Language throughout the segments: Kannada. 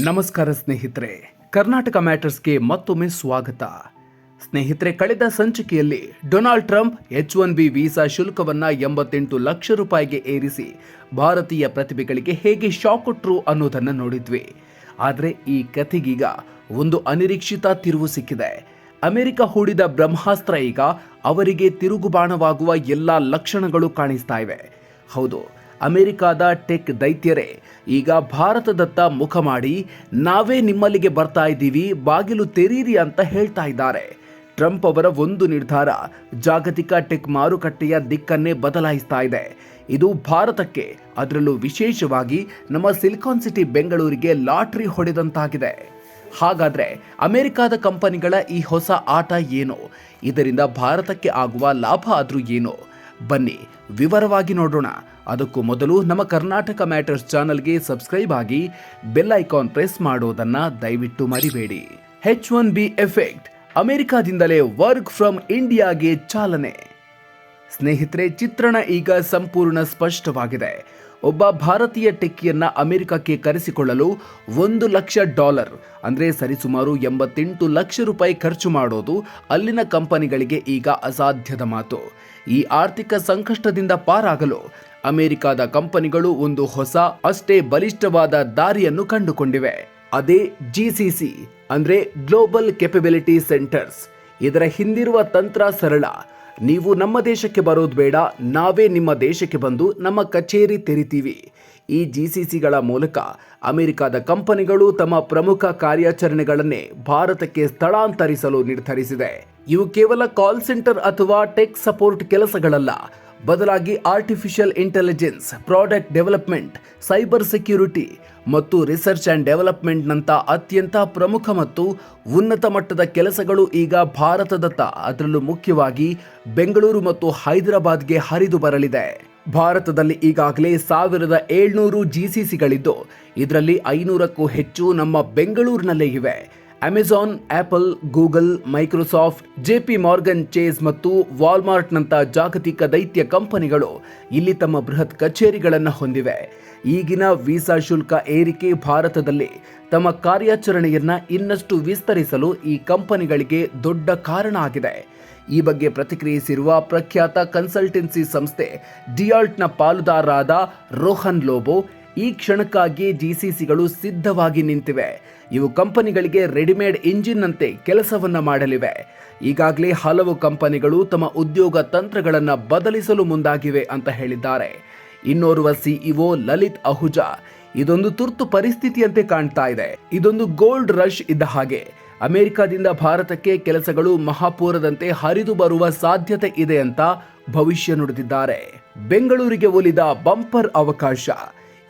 ನಮಸ್ಕಾರ ಸ್ನೇಹಿತರೆ, ಕರ್ನಾಟಕ ಮ್ಯಾಟರ್ಸ್ಗೆ ಮತ್ತೊಮ್ಮೆ ಸ್ವಾಗತ. ಸ್ನೇಹಿತರೆ, ಕಳೆದ ಸಂಚಿಕೆಯಲ್ಲಿ Donald Trump H one B visa ಶುಲ್ಕವನ್ನ ಎಂಬತ್ತೆಂಟು ಲಕ್ಷ ರೂಪಾಯಿಗೆ ಏರಿಸಿ ಭಾರತೀಯ ಪ್ರತಿಭೆಗಳಿಗೆ ಹೇಗೆ ಶಾಕ್ ಕೊಟ್ಟರು ಅನ್ನೋದನ್ನು ನೋಡಿದ್ವಿ. ಆದರೆ ಈ ಕಥೆಗೀಗ ಒಂದು ಅನಿರೀಕ್ಷಿತ ತಿರುವು ಸಿಕ್ಕಿದೆ. ಅಮೆರಿಕ ಹೂಡಿದ ಬ್ರಹ್ಮಾಸ್ತ್ರ ಈಗ ಅವರಿಗೆ ತಿರುಗುಬಾಣವಾಗುವ ಎಲ್ಲಾ ಲಕ್ಷಣಗಳು ಕಾಣಿಸ್ತಾ ಇವೆ. ಹೌದು ಅಮೆರಿಕಾದ ಟೆಕ್ ದೈತ್ಯರೇ, ಈಗ ಭಾರತದತ್ತ ಮುಖ ಮಾಡಿ ನಾವೇ ನಿಮ್ಮಲ್ಲಿಗೆ ಬರ್ತಾ ಇದ್ದೀವಿ, ಬಾಗಿಲು ತೆರೀರಿ ಅಂತ ಹೇಳ್ತಾ ಇದ್ದಾರೆ. ಟ್ರಂಪ್ ಅವರ ಒಂದು ನಿರ್ಧಾರ, ಜಾಗತಿಕ ಟೆಕ್ ಮಾರುಕಟ್ಟೆಯ ದಿಕ್ಕನ್ನೇ ಬದಲಾಯಿಸ್ತಾ ಇದೆ. ಇದು ಭಾರತಕ್ಕೆ, ಅದರಲ್ಲೂ ವಿಶೇಷವಾಗಿ ನಮ್ಮ ಸಿಲಿಕಾನ್ ಸಿಟಿ ಬೆಂಗಳೂರಿಗೆ ಲಾಟ್ರಿ ಹೊಡೆದಂತಾಗಿದೆ. ಹಾಗಾದ್ರೆ, ಅಮೆರಿಕಾದ ಕಂಪನಿಗಳ ಈ ಹೊಸ ಆಟ ಏನು? ಇದರಿಂದ ಭಾರತಕ್ಕೆ ಆಗುವ ಲಾಭ ಆದರೂ ಏನು? ಬನ್ನಿ, ವಿವರವಾಗಿ ನೋಡೋಣ. ಅದಕ್ಕೂ ಮೊದಲು ನಮ್ಮ ಕರ್ನಾಟಕ ಮ್ಯಾಟರ್ಸ್ ಚಾನಲ್ಗೆ ಸಬ್ಸ್ಕ್ರೈಬ್ ಆಗಿ ಬೆಲ್ ಐಕಾನ್ ಪ್ರೆಸ್ ಮಾಡೋದನ್ನ ದಯವಿಟ್ಟು ಮರಿಬೇಡಿ. ಹೆಚ್ ಒನ್ ಬಿ ಎಫೆಕ್ಟ್ ಅಮೆರಿಕಾದಿಂದಲೇ ವರ್ಕ್ ಫ್ರಮ್ ಇಂಡಿಯಾಗೆ ಚಾಲನೆ. ಸ್ನೇಹಿತರೆ, ಚಿತ್ರಣ ಈಗ ಸಂಪೂರ್ಣ ಸ್ಪಷ್ಟವಾಗಿದೆ. ಒಬ್ಬ ಭಾರತೀಯ ಟೆಕ್ಕಿಯನ್ನ ಅಮೆರಿಕಕ್ಕೆ ಕರೆಸಿಕೊಳ್ಳಲು ಒಂದು ಲಕ್ಷ ಡಾಲರ್, ಅಂದರೆ ಸರಿಸುಮಾರು ಎಂಬತ್ತೆಂಟು ಲಕ್ಷ ರೂಪಾಯಿ ಖರ್ಚು ಮಾಡೋದು ಅಲ್ಲಿನ ಕಂಪನಿಗಳಿಗೆ ಈಗ ಅಸಾಧ್ಯದ ಮಾತು. ಈ ಆರ್ಥಿಕ ಸಂಕಷ್ಟದಿಂದ ಪಾರಾಗಲು ಅಮೆರಿಕದ ಕಂಪನಿಗಳು ಒಂದು ಹೊಸ, ಅಷ್ಟೇ ಬಲಿಷ್ಠವಾದ ದಾರಿಯನ್ನು ಕಂಡುಕೊಂಡಿವೆ. ಅದೇ ಜಿಸಿಸಿ ಅಂದರೆ ಗ್ಲೋಬಲ್ ಕೆಪಬಿಲಿಟಿ ಸೆಂಟರ್ಸ್ ಇದರ ಹಿಂದಿರುವ ತಂತ್ರ ಸರಳ ನೀವು ನಮ್ಮ ದೇಶಕ್ಕೆ ಬರೋದು ಬೇಡ, ನಾವೇ ನಿಮ್ಮ ದೇಶಕ್ಕೆ ಬಂದು ನಮ್ಮ ಕಚೇರಿ ತೆರಿತೀವಿ. ಈ ಜಿಸಿಸಿಗಳ ಮೂಲಕ ಅಮೆರಿಕದ ಕಂಪನಿಗಳು ತಮ್ಮ ಪ್ರಮುಖ ಕಾರ್ಯಾಚರಣೆಗಳನ್ನೇ ಭಾರತಕ್ಕೆ ಸ್ಥಳಾಂತರಿಸಲು ನಿರ್ಧರಿಸಿದೆ. ಇವು ಕೇವಲ ಕಾಲ್ ಸೆಂಟರ್ ಅಥವಾ ಟೆಕ್ ಸಪೋರ್ಟ್ ಕೆಲಸಗಳಲ್ಲ ಬದಲಾಗಿ artificial intelligence product development cyber security ಮತ್ತು ರಿಸರ್ಚ್ ಆ್ಯಂಡ್ ಡೆವಲಪ್ಮೆಂಟ್ನಂಥ ಅತ್ಯಂತ ಪ್ರಮುಖ ಮತ್ತು ಉನ್ನತ ಮಟ್ಟದ ಕೆಲಸಗಳು ಈಗ ಭಾರತದತ್ತ ಅದರಲ್ಲೂ ಮುಖ್ಯವಾಗಿ ಬೆಂಗಳೂರು ಮತ್ತು ಹೈದರಾಬಾದ್ಗೆ ಹರಿದು ಬರಲಿದೆ. ಭಾರತದಲ್ಲಿ ಈಗಾಗಲೇ ಸಾವಿರದ ಏಳ್ನೂರು ಜಿಸಿಸಿಗಳಿದ್ದು ಇದರಲ್ಲಿ ಐನೂರಕ್ಕೂ ಹೆಚ್ಚು ನಮ್ಮ ಬೆಂಗಳೂರಿನಲ್ಲೇ ಇವೆ. Amazon Apple Google Microsoft JP Morgan Chase ಮತ್ತು ವಾಲ್ಮಾರ್ಟ್ನಂಥ ಜಾಗತಿಕ ದೈತ್ಯ ಕಂಪನಿಗಳು ಇಲ್ಲಿ ತಮ್ಮ ಬೃಹತ್ ಕಚೇರಿಗಳನ್ನು ಹೊಂದಿವೆ. ಈಗಿನ ವೀಸಾ ಶುಲ್ಕ ಏರಿಕೆ ಭಾರತದಲ್ಲಿ ತಮ್ಮ ಕಾರ್ಯಾಚರಣೆಯನ್ನ ಇನ್ನಷ್ಟು ವಿಸ್ತರಿಸಲು ಈ ಕಂಪನಿಗಳಿಗೆ ದೊಡ್ಡ ಕಾರಣ ಆಗಿದೆ. ಈ ಬಗ್ಗೆ ಪ್ರತಿಕ್ರಿಯಿಸಿರುವ ಪ್ರಖ್ಯಾತ ಕನ್ಸಲ್ಟೆನ್ಸಿ ಸಂಸ್ಥೆ ಡಿಯಾಲ್ಟ್ನ ಪಾಲುದಾರರಾದ ರೋಹನ್ ಲೋಬೋ ಈ ಕ್ಷಣಕ್ಕಾಗಿ ಜಿಸಿಸಿಗಳು ಸಿದ್ಧವಾಗಿ ನಿಂತಿವೆ. ಇವು ಕಂಪನಿಗಳಿಗೆ ರೆಡಿಮೇಡ್ ಇಂಜಿನ್ ಅಂತೆ ಕೆಲಸವನ್ನ ಮಾಡಲಿವೆ. ಈಗಾಗಲೇ ಹಲವು ಕಂಪನಿಗಳು ತಮ್ಮ ಉದ್ಯೋಗ ತಂತ್ರಗಳನ್ನು ಬದಲಿಸಲು ಮುಂದಾಗಿವೆ ಅಂತ ಹೇಳಿದ್ದಾರೆ. ಇನ್ನೋರ್ವ ಸಿಇಒ ಲಲಿತ್ ಅಹುಜಾ, ಇದೊಂದು ತುರ್ತು ಪರಿಸ್ಥಿತಿಯಂತೆ ಕಾಣ್ತಾ ಇದೆ. ಇದೊಂದು ಗೋಲ್ಡ್ ರಶ್ ಇದ್ದ ಹಾಗೆ. ಅಮೆರಿಕದಿಂದ ಭಾರತಕ್ಕೆ ಕೆಲಸಗಳು ಮಹಾಪೂರದಂತೆ ಹರಿದು ಬರುವ ಸಾಧ್ಯತೆ ಇದೆ ಅಂತ ಭವಿಷ್ಯ ನುಡಿದಿದ್ದಾರೆ. ಬೆಂಗಳೂರಿಗೆ ಒಲಿದ ಬಂಪರ್ ಅವಕಾಶ.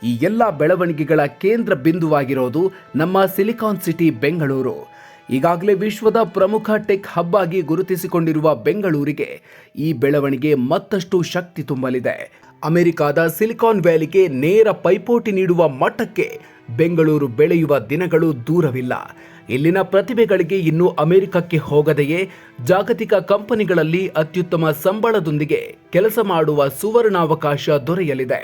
ಈ ಎಲ್ಲ ಬೆಳವಣಿಗೆಗಳ ಕೇಂದ್ರ ಬಿಂದುವಾಗಿರೋದು ನಮ್ಮ ಸಿಲಿಕಾನ್ ಸಿಟಿ, ಬೆಂಗಳೂರು. ಈಗಾಗಲೇ ವಿಶ್ವದ ಪ್ರಮುಖ ಟೆಕ್ ಹಬ್ ಆಗಿ ಗುರುತಿಸಿಕೊಂಡಿರುವ ಬೆಂಗಳೂರಿಗೆ ಈ ಬೆಳವಣಿಗೆ ಮತ್ತಷ್ಟು ಶಕ್ತಿ ತುಂಬಲಿದೆ. ಅಮೆರಿಕಾದ ಸಿಲಿಕಾನ್ ವ್ಯಾಲಿಗೆ ನೇರ ಪೈಪೋಟಿ ನೀಡುವ ಮಟ್ಟಕ್ಕೆ ಬೆಂಗಳೂರು ಬೆಳೆಯುವ ದಿನಗಳು ದೂರವಿಲ್ಲ. ಇಲ್ಲಿನ ಪ್ರತಿಭೆಗಳಿಗೆ ಇನ್ನು ಅಮೆರಿಕಕ್ಕೆ ಹೋಗದೆಯೇ ಜಾಗತಿಕ ಕಂಪನಿಗಳಲ್ಲಿ ಅತ್ಯುತ್ತಮ ಸಂಬಳದೊಂದಿಗೆ ಕೆಲಸ ಮಾಡುವ ಸುವರ್ಣಾವಕಾಶ ದೊರೆಯಲಿದೆ.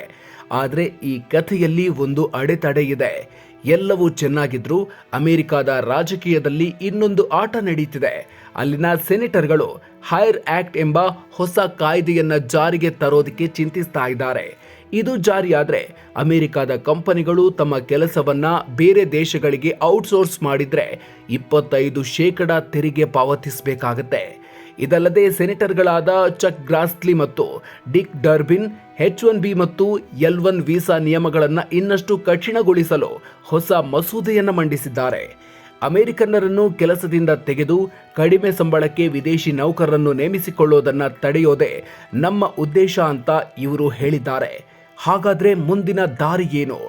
ಆದರೆ ಈ ಕಥೆಯಲ್ಲಿ ಒಂದು ಅಡೆತಡೆ ಇದೆ. ಎಲ್ಲವೂ ಚೆನ್ನಾಗಿದ್ರೂ ಅಮೆರಿಕಾದ ರಾಜಕೀಯದಲ್ಲಿ ಇನ್ನೊಂದು ಆಟ ನಡೀತಿದೆ. ಅಲ್ಲಿನ ಸೆನೆಟರ್ಗಳು ಹೈರ್ ಆಕ್ಟ್ ಎಂಬ ಹೊಸ ಕಾಯ್ದೆಯನ್ನು ಜಾರಿಗೆ ತರೋದಕ್ಕೆ ಚಿಂತಿಸ್ತಾ ಇದ್ದಾರೆ. ಇದು ಜಾರಿಯಾದರೆ ಅಮೆರಿಕಾದ ಕಂಪನಿಗಳು ತಮ್ಮ ಕೆಲಸವನ್ನ ಬೇರೆ ದೇಶಗಳಿಗೆ ಔಟ್ಸೋರ್ಸ್ ಮಾಡಿದ್ರೆ ಇಪ್ಪತ್ತೈದು ಶೇಕಡ ತೆರಿಗೆ ಪಾವತಿಸಬೇಕಾಗತ್ತೆ. ಇದಲ್ಲದೆ ಸೆನೆಟರ್ಗಳಾದ ಚಕ್ ಗ್ರಾಸ್ಲಿ ಮತ್ತು Dick Durbin, H one B ಮತ್ತು ಎಲ್ ಒನ್ ವೀಸಾ ನಿಯಮಗಳನ್ನು ಇನ್ನಷ್ಟು ಕಠಿಣಗೊಳಿಸಲು ಹೊಸ ಮಸೂದೆಯನ್ನು ಮಂಡಿಸಿದ್ದಾರೆ. ಅಮೆರಿಕನ್ನರನ್ನು ಕೆಲಸದಿಂದ ತೆಗೆದು ಕಡಿಮೆ ಸಂಬಳಕ್ಕೆ ವಿದೇಶಿ ನೌಕರರನ್ನು ನೇಮಿಸಿಕೊಳ್ಳೋದನ್ನು ತಡೆಯೋದೇ ನಮ್ಮ ಉದ್ದೇಶ ಅಂತ ಇವರು ಹೇಳಿದ್ದಾರೆ. ಹಾಗಾದರೆ ಮುಂದಿನ ದಾರಿ ಏನು?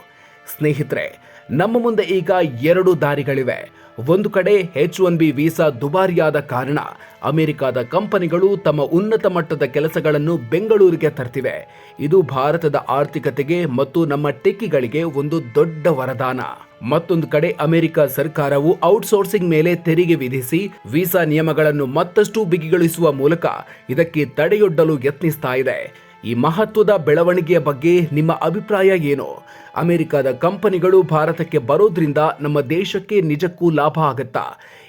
ಸ್ನೇಹಿತರೆ, ನಮ್ಮ ಮುಂದೆ ಈಗ ಎರಡು ದಾರಿಗಳಿವೆ. ಒಂದು ಕಡೆ ಎಚ್ ಒನ್ ಬಿ ವೀಸಾ ದುಬಾರಿಯಾದ ಕಾರಣ ಅಮೆರಿಕದ ಕಂಪನಿಗಳು ತಮ್ಮ ಉನ್ನತ ಮಟ್ಟದ ಕೆಲಸಗಳನ್ನು ಬೆಂಗಳೂರಿಗೆ ತರ್ತಿವೆ. ಇದು ಭಾರತದ ಆರ್ಥಿಕತೆಗೆ ಮತ್ತು ನಮ್ಮ ಟೆಕ್ಕಿಗಳಿಗೆ ಒಂದು ದೊಡ್ಡ ವರದಾನ. ಮತ್ತೊಂದು ಕಡೆ ಅಮೆರಿಕ ಸರ್ಕಾರವು ಔಟ್ಸೋರ್ಸಿಂಗ್ ಮೇಲೆ ತೆರಿಗೆ ವಿಧಿಸಿ ವೀಸಾ ನಿಯಮಗಳನ್ನು ಮತ್ತಷ್ಟು ಬಿಗಿಗೊಳಿಸುವ ಮೂಲಕ ಇದಕ್ಕೆ ತಡೆಯೊಡ್ಡಲು ಯತ್ನಿಸ್ತಾ ಇದೆ. ಈ ಮಹತ್ವದ ಬೆಳವಣಿಗೆಯ ಬಗ್ಗೆ ನಿಮ್ಮ ಅಭಿಪ್ರಾಯ ಏನು? ಅಮೆರಿಕದ ಕಂಪನಿಗಳು ಭಾರತಕ್ಕೆ ಬರೋದ್ರಿಂದ ನಮ್ಮ ದೇಶಕ್ಕೆ ನಿಜಕ್ಕೂ ಲಾಭ ಆಗತ್ತಾ?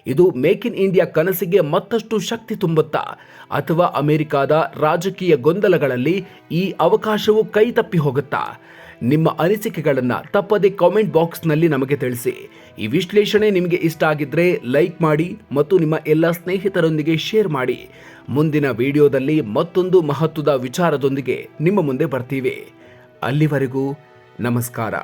ಇದು ಮೇಕ್ ಇನ್ ಇಂಡಿಯಾ ಕನಸಿಗೆ ಮತ್ತಷ್ಟು ಶಕ್ತಿ ತುಂಬುತ್ತಾ? ಅಥವಾ ಅಮೆರಿಕದ ರಾಜಕೀಯ ಗೊಂದಲಗಳಲ್ಲಿ ಈ ಅವಕಾಶವು ಕೈ ತಪ್ಪಿ ಹೋಗುತ್ತಾ? ನಿಮ್ಮ ಅನಿಸಿಕೆಗಳನ್ನು ತಪ್ಪದೆ ಕಾಮೆಂಟ್ ಬಾಕ್ಸ್ನಲ್ಲಿ ನಮಗೆ ತಿಳಿಸಿ. ಈ ವಿಶ್ಲೇಷಣೆ ನಿಮಗೆ ಇಷ್ಟ ಆಗಿದ್ರೆ ಲೈಕ್ ಮಾಡಿ ಮತ್ತು ನಿಮ್ಮ ಎಲ್ಲ ಸ್ನೇಹಿತರೊಂದಿಗೆ ಶೇರ್ ಮಾಡಿ. ಮುಂದಿನ ವಿಡಿಯೋದಲ್ಲಿ ಮತ್ತೊಂದು ಮಹತ್ವದ ವಿಚಾರದೊಂದಿಗೆ ನಿಮ್ಮ ಮುಂದೆ ಬರ್ತೀವಿ. ಅಲ್ಲಿವರೆಗೂ ನಮಸ್ಕಾರ